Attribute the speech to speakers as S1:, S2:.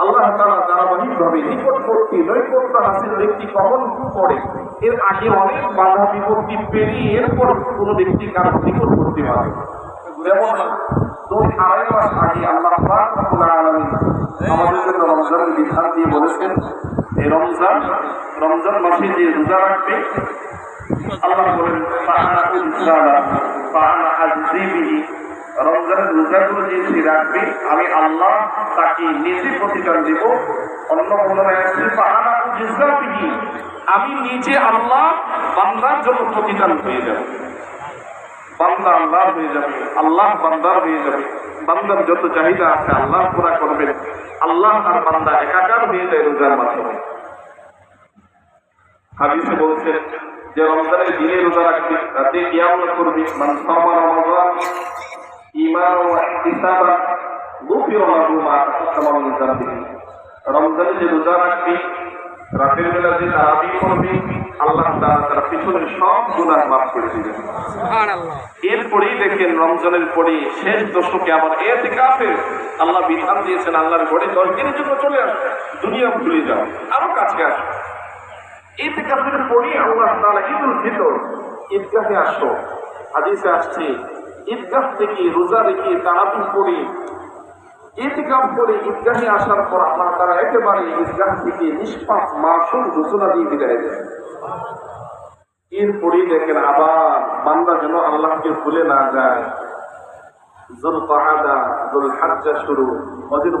S1: আল্লাহ তারা ধারাবাহিক ভাবে নিকটবর্তী নৈকট্য হাসিল ব্যক্তি কখন করে। এর আগে অনেক বাধা বিপত্তি পেরিয়ে এরপর কোনো ব্যক্তি কারও নিকটবর্তী হয় যেমন দিয়ে রমজান রমজান মাসে যে রোজা রাখবে, আল্লাহ বলেন, ফাহানা উজ্জালা ফাহানা আজজিবিহি রমজানের রোজাগুলো যে সে রাখবে, আমি আল্লাহ তাকে নিজে প্রতিদান দেব। অন্য কোনো আমি নিজে আল্লাহ বান্দার জন্য প্রতিদান হয়ে যাব। বান্দা আল্লাহ হয়ে যাবে, আল্লাহ বান্দার হয়ে যাবে। বান্দার যত চাহিদা আছে, আল্লাহ পুরা করবেন আল্লাহ আর বান্দা একাকার হয়ে যায় রোজার মাধ্যমে। হাদিসে বলছেন যে রমজানের দিনে রোজা রাখবি, রাতে কিয়াম করবি, মান সামা রমজান ঈমান ও ইহতিসাবা গুফির লাহু মা তাকাদ্দামা মিন যানবিহি রমজানে যে রোজা রাখবি রাতের বেলা যে তারাবি করবি আল্লাহ তাআলা তার পিছনের সব গুনাহ মাফ করে দিবেন। এরপরেই দেখেন রমজানের পরে শেষ দশকে আবার এতে কাফের আল্লাহ বিধান দিয়েছেন আল্লাহর ঘরে দশ দিনের জন্য চলে আস দুনিয়া ভুলে যাও আরও কাছে আসো। এতে কাফের পরে আল্লাহ তাআলা ঈদুল ফিতর ঈদগাহে আসো হাদিসে আসছে ঈদগাহ থেকে রোজা রেখে তারাবি করে ঈদগাহ করে ঈদগাহে আসার পর আল্লাহ তারা একেবারে ঈদগাহ থেকে নিষ্পাপ, মাসুম ঘোষণা দিয়ে বিদায় দেয় এরপরেই দেখেন আবার বান্দা যেন আল্লাহকে ভুলে না যায়। জল পাহাদা জল হাজ্জা শুরু ওদের